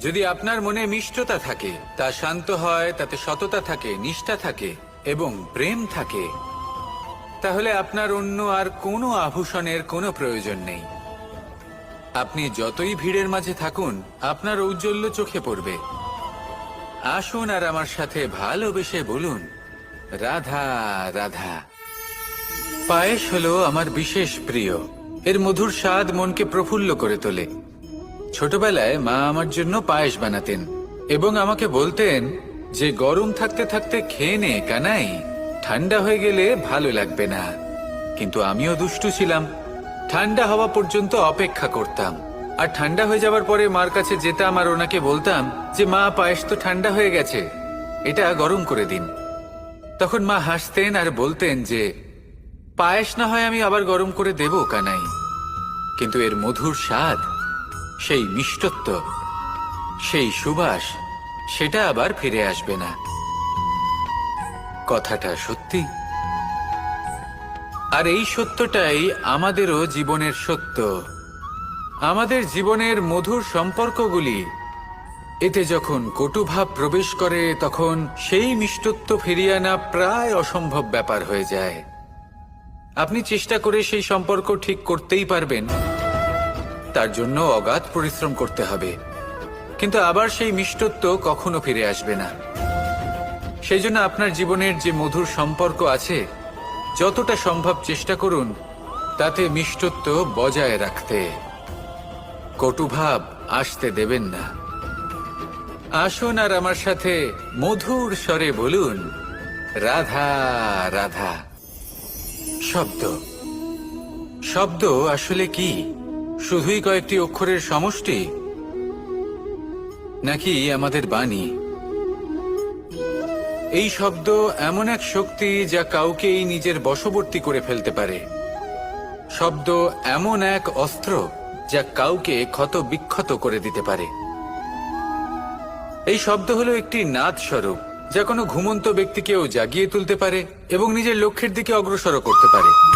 যদি আপনার মনে মিষ্টতা থাকে, তা শান্ত হয়, তাতে সততা থাকে, নিষ্ঠা থাকে এবং প্রেম থাকে, তাহলে আপনার অন্য আর কোনো আভূষণের কোনো প্রয়োজন নেই। আপনি যতই ভিড়ের মাঝে থাকুন, আপনার ঔজ্জ্বল্য চোখে পড়বে। আসুন আর আমার সাথে ভালোবেসে বলুন, রাধা রাধা। পায়েস হলো আমার বিশেষ প্রিয়। এর মধুর স্বাদ মনকে প্রফুল্ল করে তোলে। ছোটবেলায় মা আমার জন্য পায়েস বানাতেন এবং আমাকে বলতেন যে গরম থাকতে থাকতে খেয়ে নে, কানাই। ঠান্ডা হয়ে গেলে ভালো লাগবে না। কিন্তু আমিও দুষ্টু ছিলাম। ঠান্ডা হওয়া পর্যন্ত অপেক্ষা করতাম। আর ঠান্ডা হয়ে যাওয়ার পরে মার কাছে যেতাম আর ওনাকে বলতাম যে, মা, পায়েস তো ঠান্ডা হয়ে গেছে। এটা গরম করে দিন। তখন মা হাসতেন আর বলতেন যে, পায়েস না হয় আমি আবার গরম করে দেব, কানাই। কিন্তু এর মধুর স্বাদ সেই মিষ্টত্ব, সেই সুবাস, সেটা আবার ফিরে আসবে না। কথাটা সত্যি? আর এই সত্যটাই আমাদেরও জীবনের সত্য। আমাদের জীবনের মধুর সম্পর্কগুলি, এতে যখন কটুভাব প্রবেশ করে, তখন সেই মিষ্টত্ব ফিরিয়ে আনা প্রায় অসম্ভব ব্যাপার হয়ে যায়। আপনি চেষ্টা করে সেই সম্পর্ক ঠিক করতেই পারবেন। তার জন্য অগাধ পরিশ্রম করতে হবে। কিন্তু আবার সেই মিষ্টত্ব কখনো ফিরে আসবে না। সেই জন্য আপনার জীবনের যে মধুর সম্পর্ক আছে, যতটা সম্ভব চেষ্টা করুন, তাতে মিষ্টত্ব বজায় রাখতে। কটুভাব আসতে দেবেন না। আসুন আর আমার সাথে মধুর স্বরে বলুন, রাধা রাধা। শব্দ। শব্দ আসলে কি? শুধুই কয়েকটি অক্ষরের সমষ্টি? নাকি আমাদের বাণী? এই শব্দ এমন এক শক্তি যা কাউকেই নিজের বশবর্তী করে ফেলতে পারে। শব্দ এমন এক অস্ত্র যা কাউকে ক্ষত বিক্ষত করে দিতে পারে। এই শব্দ হলো একটি নাদ স্বরূপ যা কোনো ঘুমন্ত ব্যক্তিকেও জাগিয়ে তুলতে পারে এবং নিজের লক্ষ্যের দিকে অগ্রসর করতে পারে।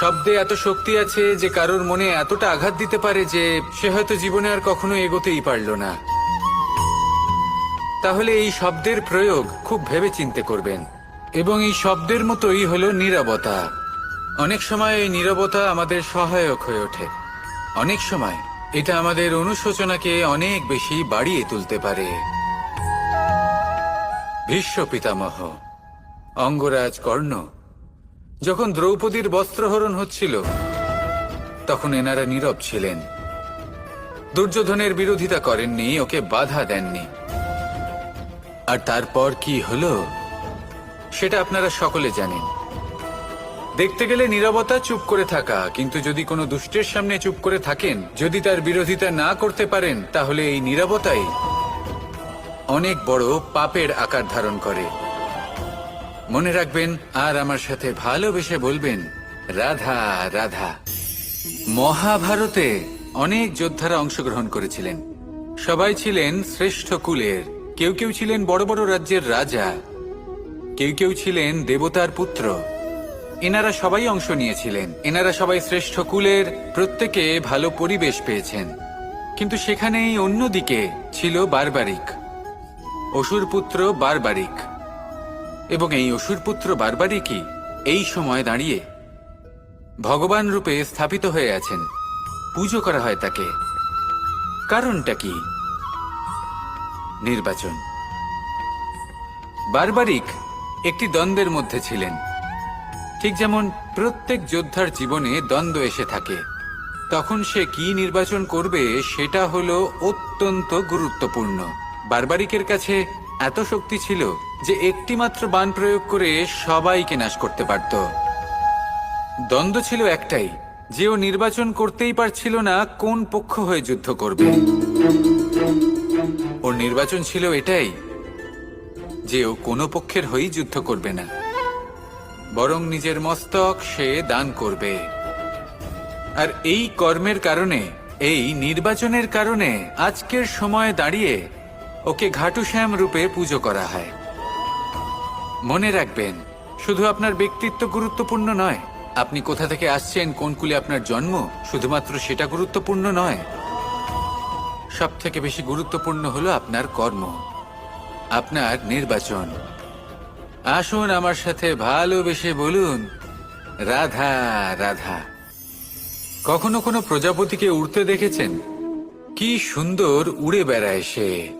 শব্দে এত শক্তি আছে যে কারোর মনে এতটা আঘাত দিতে পারে যে সে হয়তো জীবনে আর কখনো এগোতেই পারল না। তাহলে এই শব্দের প্রয়োগ খুব ভেবে চিন্তে করবেন। এবং এই শব্দের মতোই হলো নীরবতা। অনেক সময় এই নীরবতা আমাদের সহায়ক হয়ে ওঠে। অনেক সময় এটা আমাদের অনুশোচনাকে অনেক বেশি বাড়িয়ে তুলতে পারে। ভীষ্ম পিতামহ, অঙ্গরাজ কর্ণ যখন দ্রৌপদীর বস্ত্রহরণ হচ্ছিল, তখন এনারা নীরব ছিলেন। দুর্যোধনের বিরোধিতা করেননি, ওকে বাধা দেননি। আর তারপর কি হলো, সেটা আপনারা সকলে জানেন। দেখতে গেলে নীরবতা চুপ করে থাকা, কিন্তু যদি কোনো দুষ্টের সামনে চুপ করে থাকেন, যদি তার বিরোধিতা না করতে পারেন, তাহলে এই নীরবতাই অনেক বড় পাপের আকার ধারণ করে। মনে রাখবেন আর আমার সাথে ভালোবেসে বলবেন, রাধা রাধা। মহাভারতে অনেক যোদ্ধারা অংশগ্রহণ করেছিলেন। সবাই ছিলেন শ্রেষ্ঠ কুলের। কেউ কেউ ছিলেন বড় বড় রাজ্যের রাজা। কেউ কেউ ছিলেন দেবতার পুত্র। এনারা সবাই অংশ নিয়েছিলেন। এনারা সবাই শ্রেষ্ঠ কুলের প্রত্যেকে ভালো পরিবেশ পেয়েছেন। কিন্তু সেখানেই অন্যদিকে ছিল বারবারিক। অসুর পুত্র বারবারিক। এবং এই অসুর পুত্র বারবারিকই এই সময় দাঁড়িয়ে ভগবান রূপে স্থাপিত হয়ে আছেন, পুজো করা হয় তাকে। কারণটা কি? নির্বাচন। বারবারিক একটি দ্বন্দ্বের মধ্যে ছিলেন। ঠিক যেমন প্রত্যেক যোদ্ধার জীবনে দ্বন্দ্ব এসে থাকে, তখন সে কি নির্বাচন করবে সেটা হলো অত্যন্ত গুরুত্বপূর্ণ। বারবারিকের কাছে এত শক্তি ছিল যে একটিমাত্র বান প্রয়োগ করে সবাইকে নাশ করতে পারত। দ্বন্দ্ব ছিল একটাই, যে ও নির্বাচন করতেই পারছিল না কোন পক্ষ হয়ে যুদ্ধ করবে। ওর নির্বাচন ছিল এটাই, যে ও কোনো পক্ষের হয়েই যুদ্ধ করবে না। বরং নিজের মস্তক সে দান করবে। আর এই কর্মের কারণে, এই নির্বাচনের কারণে আজকের সময়ে দাঁড়িয়ে ওকে ঘাটুশ্যাম রূপে পুজো করা হয়। মনে রাখবেন, শুধু আপনার ব্যক্তিত্ব গুরুত্বপূর্ণ নয়। আপনি কোথা থেকে আসছেন, কোন কুলে আপনার জন্ম, শুধুমাত্র সেটা গুরুত্বপূর্ণ নয়। সব থেকে বেশি গুরুত্বপূর্ণ হলো আপনার কর্ম, আপনার নির্বাচন। আসুন আমার সাথে ভালোবেসে বলুন, রাধা রাধা। কখনো কোনো প্রজাপতিকে উড়তে দেখেছেন? কি সুন্দর উড়ে বেড়ায় সে।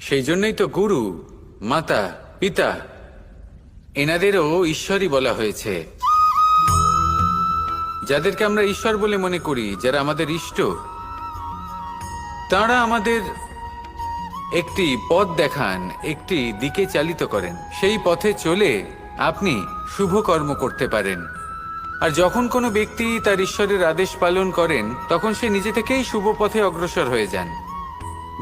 সেই জন্যই তো গুরু, মাতা, পিতা, এনাদেরও ঈশ্বরই বলা হয়েছে। যাদেরকে আমরা ঈশ্বর বলে মনে করি, যারা আমাদের ইষ্ট, তারা আমাদের একটি পথ দেখান, একটি দিকে চালিত করেন। সেই পথে চলে আপনি শুভ কর্ম করতে পারেন। আর যখন কোনো ব্যক্তি তার ঈশ্বরের আদেশ পালন করেন, তখন সে নিজে থেকেই শুভ পথে অগ্রসর হয়ে যান।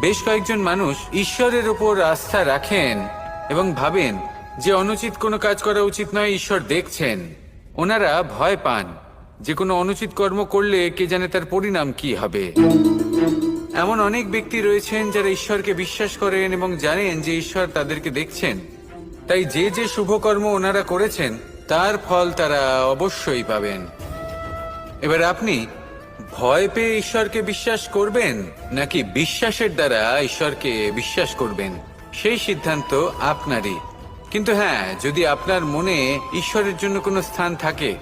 বেশ কয়েকজন মানুষ ঈশ্বরের ওপর আস্থা রাখেন এবং ভাবেন যে অনুচিত কোনো কাজ করা উচিত নয়, ঈশ্বর দেখছেন। ওনারা ভয় পান যে কোনো অনুচিত কর্ম করলে কে জানে তার পরিণাম কি হবে। এমন অনেক ব্যক্তি রয়েছেন যারা ঈশ্বরকে বিশ্বাস করেন এবং জানেন যে ঈশ্বর তাদেরকে দেখছেন। তাই যে যে শুভকর্ম ওনারা করেছেন, তার ফল তারা অবশ্যই পাবেন। এবার আপনি ভয় পেয়ে ঈশ্বরকে বিশ্বাস করবেন, নাকি বিশ্বাসের দ্বারা ঈশ্বরকে বিশ্বাস করবেন? সেই সিদ্ধান্ত আপনারই। কিন্তু হ্যাঁ যদি আপনার মনে ঈশ্বরের জন্য কোনো স্থান থাকে,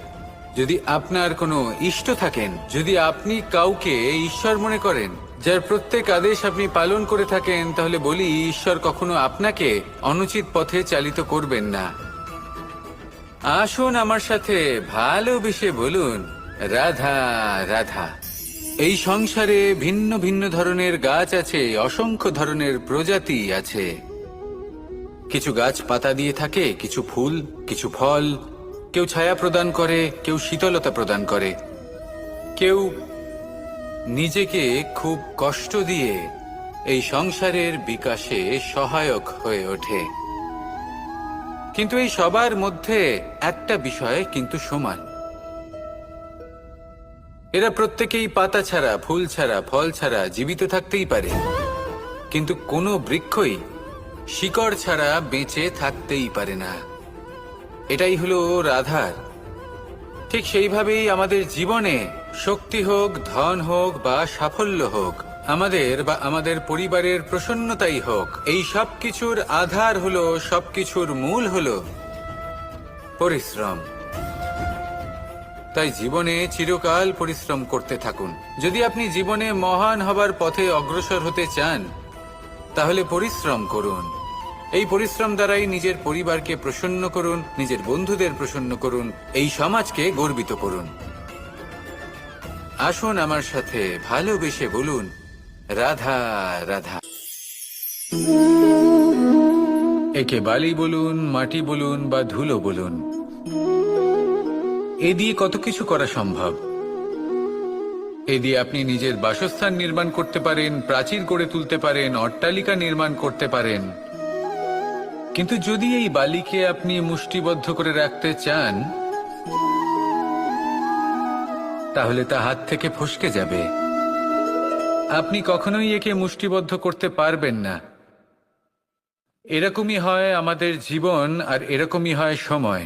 যদি আপনার কোনো ইষ্ট থাকেন, যদি আপনি কাউকে ঈশ্বর মনে করেন, যার প্রত্যেক আদেশ আপনি পালন করে থাকেন, তাহলে বলি ঈশ্বর কখনো আপনাকে অনুচিত পথে চালিত করবেন না। আসুন আমার সাথে ভালোবেসে বলুন। রাধা রাধা। এই সংসারে ভিন্ন ভিন্ন ধরনের গাছ আছে, অসংখ্য ধরনের প্রজাতি আছে। কিছু গাছ পাতা দিয়ে থাকে, কিছু ফুল, কিছু ফল। কেউ ছায়া প্রদান করে, কেউ শীতলতা প্রদান করে। কেউ নিজেকে খুব কষ্ট দিয়ে এই সংসারের বিকাশে সহায়ক হয়ে ওঠে। কিন্তু এই সবার মধ্যে একটা বিষয় কিন্তু সমান। এরা প্রত্যেকেই পাতা ছাড়া, ফুল ছাড়া, ফল ছাড়া জীবিত থাকতেই পারে। কিন্তু কোনো বৃক্ষই শিকড় ছাড়া বেঁচে থাকতেই পারে না। এটাই হলো রাধার ঠিক সেইভাবেই আমাদের জীবনে শক্তি হোক, ধন হোক বা সাফল্য হোক, আমাদের বা আমাদের পরিবারের প্রসন্নতাই হোক, এই সব কিছুর আধার হলো, সবকিছুর মূল হলো পরিশ্রম। তাই জীবনে চিরকাল পরিশ্রম করতে থাকুন। যদি আপনি জীবনে মহান হবার পথে অগ্রসর হতে চান, তাহলে পরিশ্রম করুন। এই পরিশ্রম দ্বারাই নিজের পরিবারকে প্রসন্ন করুন, নিজের বন্ধুদের প্রসন্ন করুন, এই সমাজকে গর্বিত করুন। আসুন আমার সাথে ভালোবেসে বলুন, রাধা রাধা। একে বালি বলুন, মাটি বলুন বা ধুলো বলুন এ দিয়ে কত কিছু করা সম্ভব? এ দিয়ে আপনি নিজের বাসস্থান নির্মাণ করতে পারেন, প্রাচীর গড়ে তুলতে পারেন, অট্টালিকা নির্মাণ করতে পারেন। কিন্তু যদি এই বালিকে আপনি মুষ্টিবদ্ধ করে রাখতে চান, তাহলে তা হাত থেকে ফসকে যাবে। আপনি কখনোই একে মুষ্টিবদ্ধ করতে পারবেন না। এরকমই হয় আমাদের জীবন আর এরকমই হয় সময়।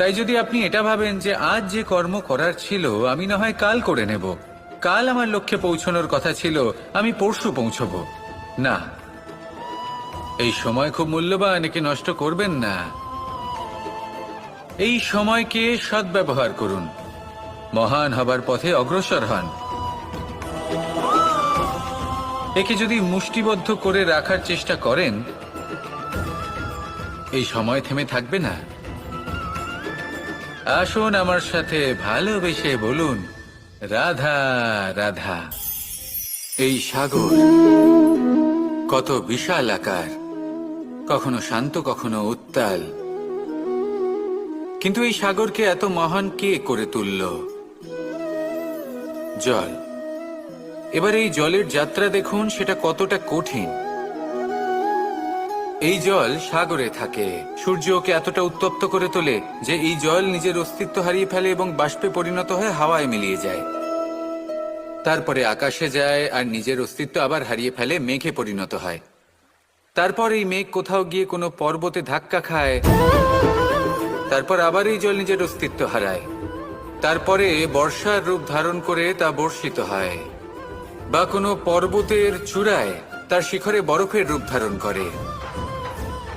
তাই যদি আপনি এটা ভাবেন যে আজ যে কর্ম করার ছিল, আমি না হয় কাল করে নেব। কাল আমার লক্ষ্যে পৌঁছানোর কথা ছিল, আমি পরশু পৌঁছব। না। এই সময় খুব মূল্যবান, একে নষ্ট করবেন না। এই সময়কে সদ্ব্যবহার করুন। মহান হবার পথে অগ্রসর হন। একে যদি মুষ্টিবদ্ধ করে রাখার চেষ্টা করেন, এই সময় থেমে থাকবে না। আসুন আমার সাথে ভালোবেসে বলুন, রাধা রাধা। এই সাগর কত বিশাল আকার, কখনো শান্ত, কখনো উত্তাল। কিন্তু এই সাগরকে এত মহান কে করে তুলল? জল। এবার এই জলের যাত্রা দেখুন, সেটা কতটা কঠিন। এই জল সাগরে থাকে। সূর্য ওকে এতটা উত্তপ্ত করে তোলে যে এই জল নিজের অস্তিত্ব হারিয়ে ফেলে এবং বাষ্পে পরিণত হয়ে হাওয়ায় মিলিয়ে যায়। তারপরে আকাশে যায় আর নিজের অস্তিত্ব আবার হারিয়ে ফেলে মেঘে পরিণত হয়। তারপর এই মেঘ কোথাও গিয়ে কোনো পর্বতে ধাক্কা খায়। তারপর আবার এই জল নিজের অস্তিত্ব হারায়। তারপরে বর্ষার রূপ ধারণ করে তা বর্ষিত হয় বা কোনো পর্বতের চূড়ায় তার শিখরে বরফের রূপ ধারণ করে।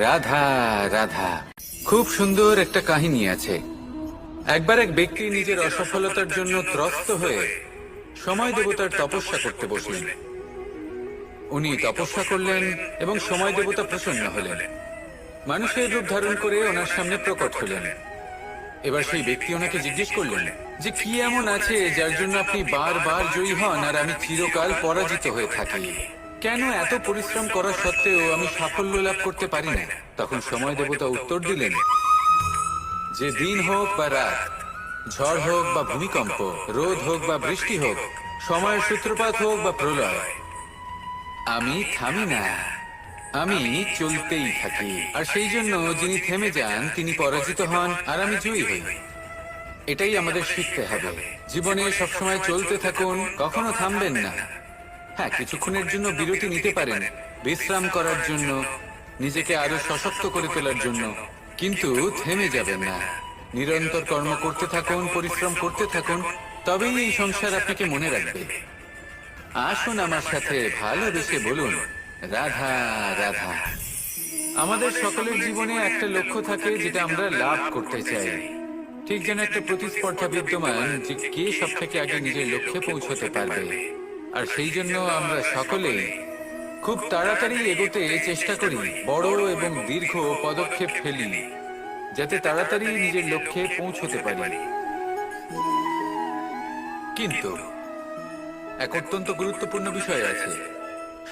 রাধা রাধা। খুব সুন্দর একটা কাহিনী আছে। একবার এক ব্যক্তি নিজের অসফলতার জন্য ত্রস্ত হয়ে সময় দেবতার তপস্যা করতে বসলেন। উনি তপস্যা করলেন এবং সময় দেবতা প্রসন্ন হলেন। মানুষের রূপ ধারণ করে ওনার সামনে প্রকট হলেন। এবার সেই ব্যক্তি ওনাকে জিজ্ঞেস করলেন যে, কি এমন আছে যার জন্য আপনি বারবার জয়ী হন আর আমি চিরকাল পরাজিত হয়ে থাকি? কেন এত পরিশ্রম করা সত্ত্বেও আমি সাফল্য লাভ করতে পারি না তখন সময় দেবতা উত্তর দিলেন, যে দিন হোক বা রাত, ঝড় হোক বা ভূমিকম্প, রোদ হোক বা বৃষ্টি হোক, সময়ের সূত্রপাত হোক বা প্রলয়, আমি থামি না, আমি চলতেই থাকি। আর সেই জন্য যিনি থেমে যান, তিনি পরাজিত হন, আর আমি জয়ী হই। এটাই আমাদের শিখতে হবে। জীবনে সবসময় চলতে থাকুন, কখনো থামবেন না। হ্যাঁ কিছুক্ষণের জন্য বিরতি নিতে পারেন। বিশ্রাম করার জন্য, নিজেকে আরও সশক্ত করে তোলার জন্য। কিন্তু থেমে যাবেন না। নিরন্তর কর্ম করতে থাকুন, পরিশ্রম করতে থাকুন, তবেই এই সংসার আপনাকে মনে রাখবে। আসুন আমার সাথে ভালোবেসে বলুন, রাধা রাধা। আমাদের সকলের জীবনে একটা লক্ষ্য থাকে, যেটা আমরা লাভ করতে চাই। ঠিক যেন একটা প্রতিস্পর্ধা বিদ্যমান যে কে সব থেকে আগে নিজের লক্ষ্যে পৌঁছতে পারবে। আর সেই জন্য আমরা সকলেই খুব তাড়াতাড়ি এগোতে চেষ্টা করি, বড় এবং দীর্ঘ পদক্ষেপ ফেলি, যাতে তাড়াতাড়ি নিজের লক্ষ্যে পৌঁছতে পারি। কিন্তু এক অত্যন্ত গুরুত্বপূর্ণ বিষয় আছে।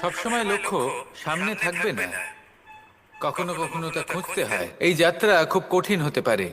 সবসময় লক্ষ্য সামনে থাকবে না। কখনো কখনো তা খুঁজতে হয়। এই যাত্রা খুব কঠিন হতে পারে।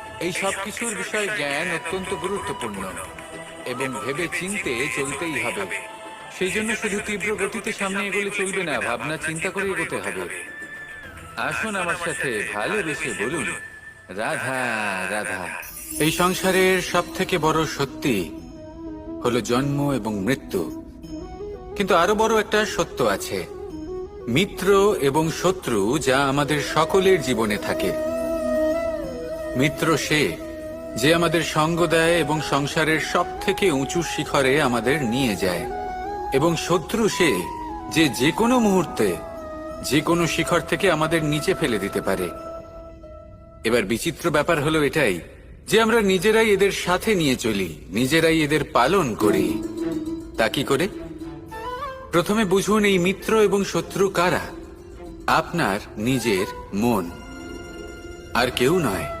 এই সব কিছুর বিষয়ে জ্ঞান অত্যন্ত গুরুত্বপূর্ণ এবং ভেবে চিনতে চলতেই হবে। সেই জন্য শুধু তীব্র গতিতে সামনে এগোলে চলবে না, ভাবনা চিন্তা করে এগোতে হবে। আসুন আমার সাথে ভালোবেসে বলুন, রাধা রাধা। এই সংসারের সব থেকে বড় সত্যি হলো জন্ম এবং মৃত্যু। কিন্তু আরও বড় একটা সত্য আছে। মিত্র এবং শত্রু যা আমাদের সকলের জীবনে থাকে। মিত্র সে, যে আমাদের সঙ্গ দেয় এবং সংসারের সব থেকে উঁচু শিখরে আমাদের নিয়ে যায়। এবং শত্রু সে, যে যে কোনো মুহূর্তে যে কোনো শিখর থেকে আমাদের নিচে ফেলে দিতে পারে। এবার বিচিত্র ব্যাপার হলো এটাই, যে আমরা নিজেরাই এদের সাথে নিয়ে চলি, নিজেরাই এদের পালন করি। তা কি করে? প্রথমে বুঝুন এই মিত্র এবং শত্রু কারা। আপনার নিজের মন। আর কেউ নয়।